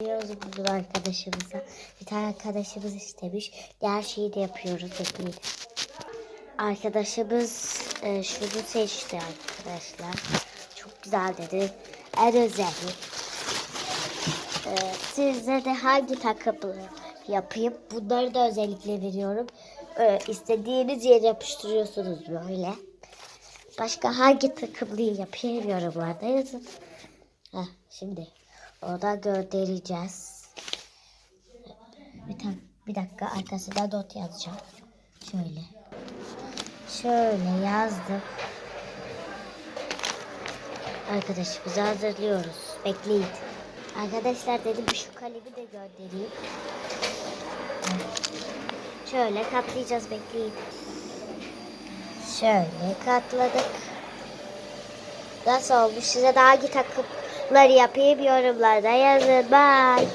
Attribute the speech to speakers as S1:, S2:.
S1: Yapıyoruz bugün arkadaşımıza. Bir tane arkadaşımız istemiş. Diğer şeyi de yapıyoruz. Bekleyin. Arkadaşımız e, şunu seçti arkadaşlar. Çok güzel dedi. En özelli. E, size de hangi takımı yapayım? Bunları da özellikle veriyorum. E, istediğiniz yere yapıştırıyorsunuz böyle. Başka hangi takımlıyı yapayım yorumlarda yazın. Heh, şimdi orada göndereceğiz. Bir, ta- bir dakika arkasına not yazacağım. Şöyle. Şöyle yazdım. Arkadaşımızı hazırlıyoruz. Bekleyin. Arkadaşlar dedim şu kalemi de göndereyim. Şöyle katlayacağız bekleyin. Şöyle katladık. Nasıl olmuş? Size daha hangi takımları yapayım yorumlarda yazın. Bye.